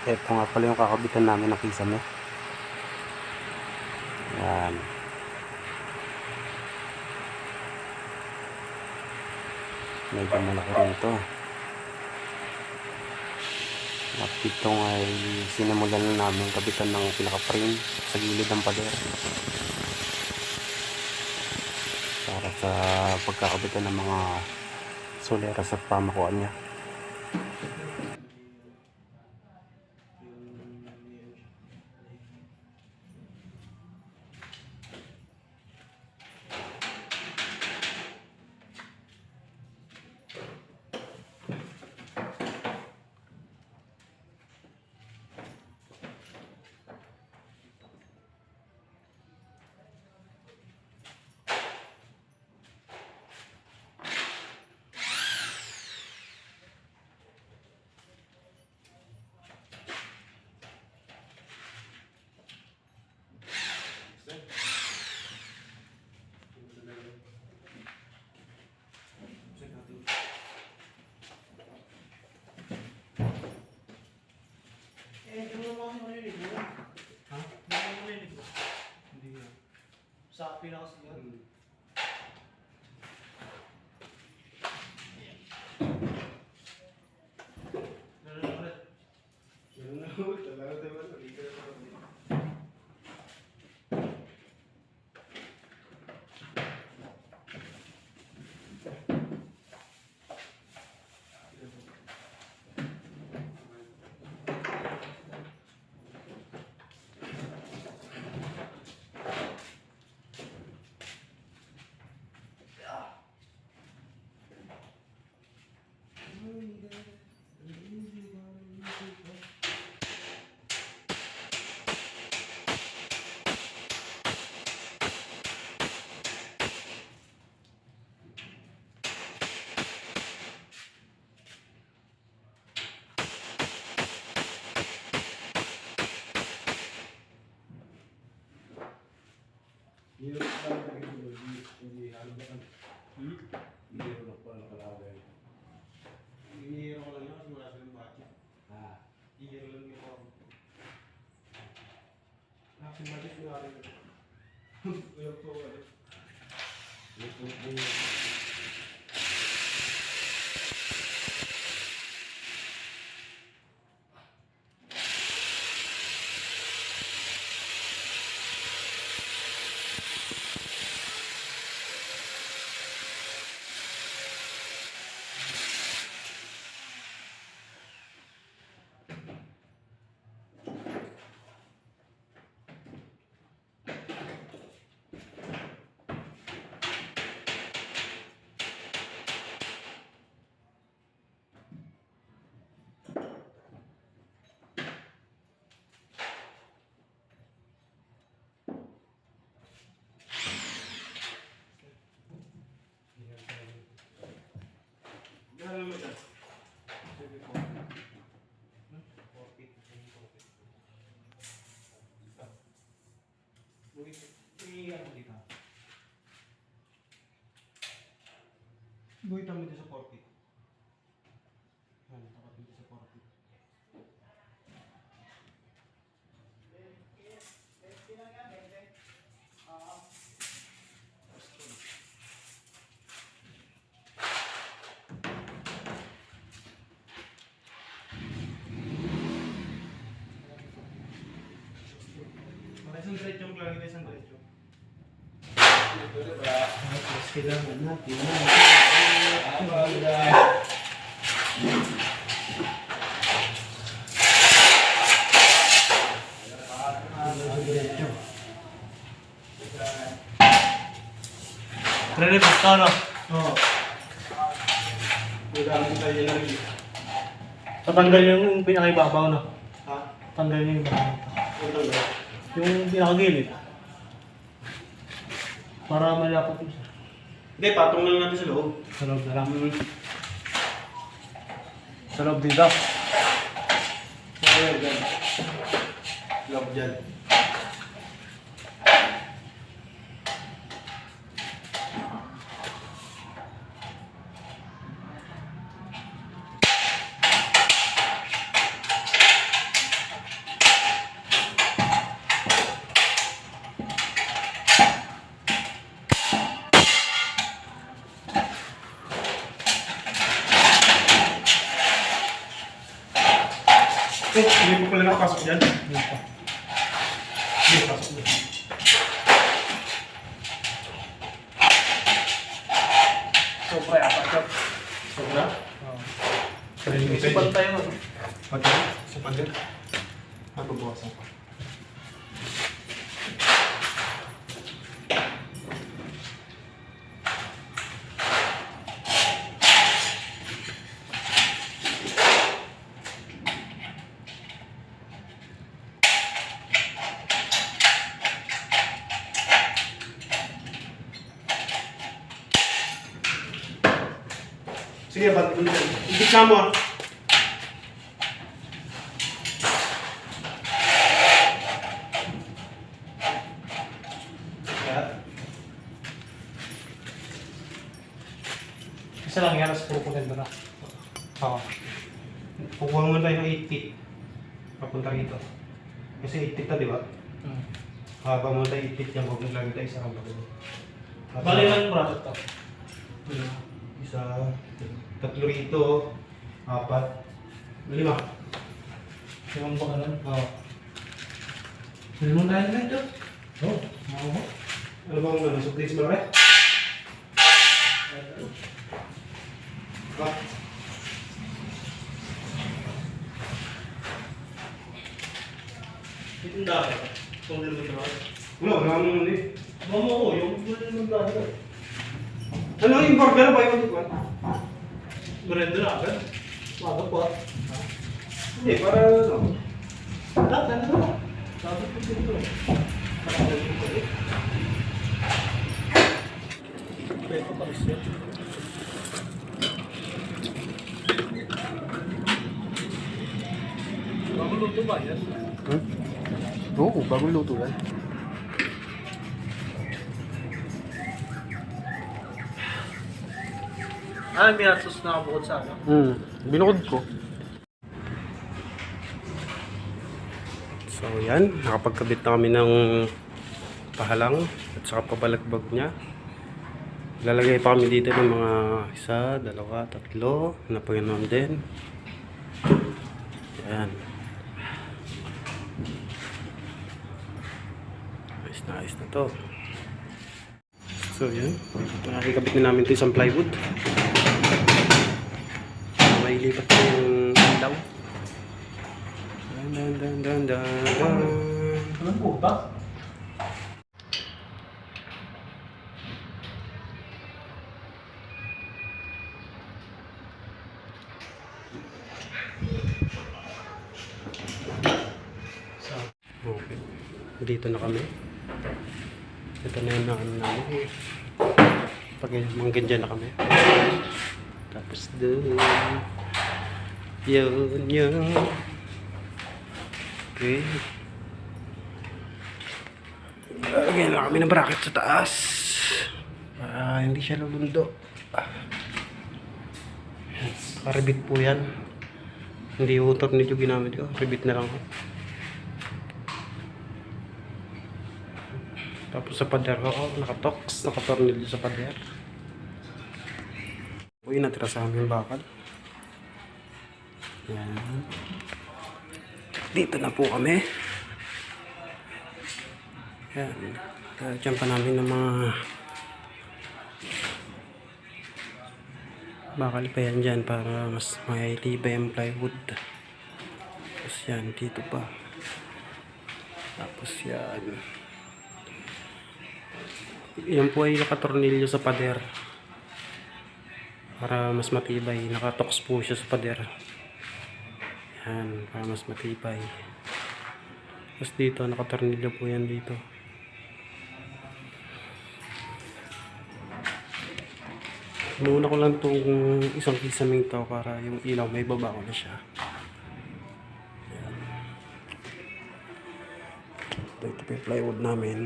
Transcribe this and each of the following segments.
Ito nga pala yung kakabitan namin ng kisame. Yan. Medyo malaki rin ito. At ito ay sinimulan na namin kabitan ng pinaka-frame sa gilid ng pader. Para sa pagkakabitan ng mga solera sa pamakuan niya. Sa Hallelujah kailangan natin diretso. Rene, basta no? Oo. Gagamit tayo na rin. Tatanggal yung pinakaibabaw no? Ha? Tanggal yung ibabaw. Ba? Yung pinakagilid. Para malapot yung Hindi, patong lang natin sa loob. sa loob na lang. Sa loob dito. Ayan, dyan. Loob dyan. Eh, hindi mo pala nakapasok dyan. Hindi, pasok mo. Sobra yata siya. Sobra? Oo. Sarili mo Isipan tayo ano. Pati? Sa pader? Ah, Sige, ba't Ibig na mo Isa lang yan, tapos puro kunin na. Oo. Kukuha mo tayo ng 8 feet. Papunta rito. Kasi 8 feet na, di ba? Hmm. Haba mo tayo 8 feet yan, huwag mo lagi tayo sa kabalo. Bali lang yung bracket to. Isa, tatlo rito, apat, lima. Limang ba ganun? Oo. Limang tayo na ito. Oh. Oo. Ano bang ano, surprise malaki? Ah, Yung dati. Kung limang ito. wala, wala nang hindi. Mama ko, yung limang dati. Ano yung burger ba yung tikwan? Merenda na agad. Maga pa. Hindi, para ano. Lahat na na. Sabi ko dito. Nakakawin ko ulit. Pwede pa palis yan. Bago luto ba yan? Hmm? Oo, bagong luto yan. Ah, may atos na bukod sa ano. Hmm, binukod ko. So yan, nakapagkabit na kami ng pahalang at saka pabalagbag niya. Lalagay pa kami dito ng mga isa, dalawa, tatlo na paganoon din. Yan. Ayos na ayos na to. So yan, nakikabit na namin ito isang plywood. May lipat na yung ilaw. Dan dan dan dan dan dan. Anong puta? Sa Okay. Dito na kami. Ito na yung ano namin. Pag mga ganyan na kami. Tapos doon. Yun, yun. Okay. Lagyan na kami ng bracket sa taas. Para hindi siya lulundo. Karibit po yan. Hindi yung tornilyo ginamit ko. Ribit na lang. Tapos sa pader ko, oh, nakatox, nakatornilyo sa pader. Uy, natira sa aming bakal. Yan. Dito na po kami. Yan. Lalagyan pa namin ng mga bakal pa yan dyan para mas maitibay ang plywood. Tapos yan, dito pa. Tapos yan. Yan po ay nakatornilyo sa pader. Para mas matibay. Nakatox po siya sa pader. Yan, para mas matibay. Tapos dito, nakatornilyo po yan dito. Muna ko lang itong isang kisaming to para yung ilaw may baba ko na siya. Yan. Ito, ito yung plywood namin.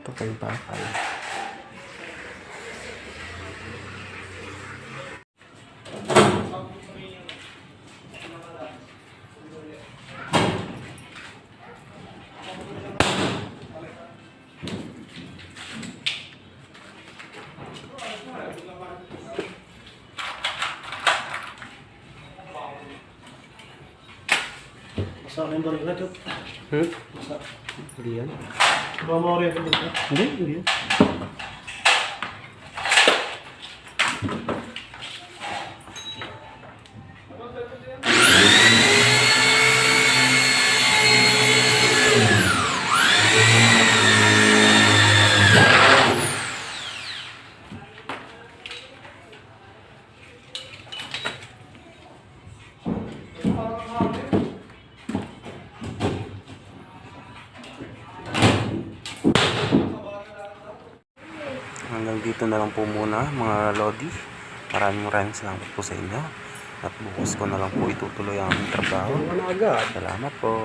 Ito pa yung bakal. Yung balik na ito. Hmm? Hindi yan. Mama rin. Hindi, hindi yan. Dito na lang po muna mga Lodi. Maraming maraming salamat po sa inyo. At bukas ko na lang po itutuloy ang trabaho. Salamat po.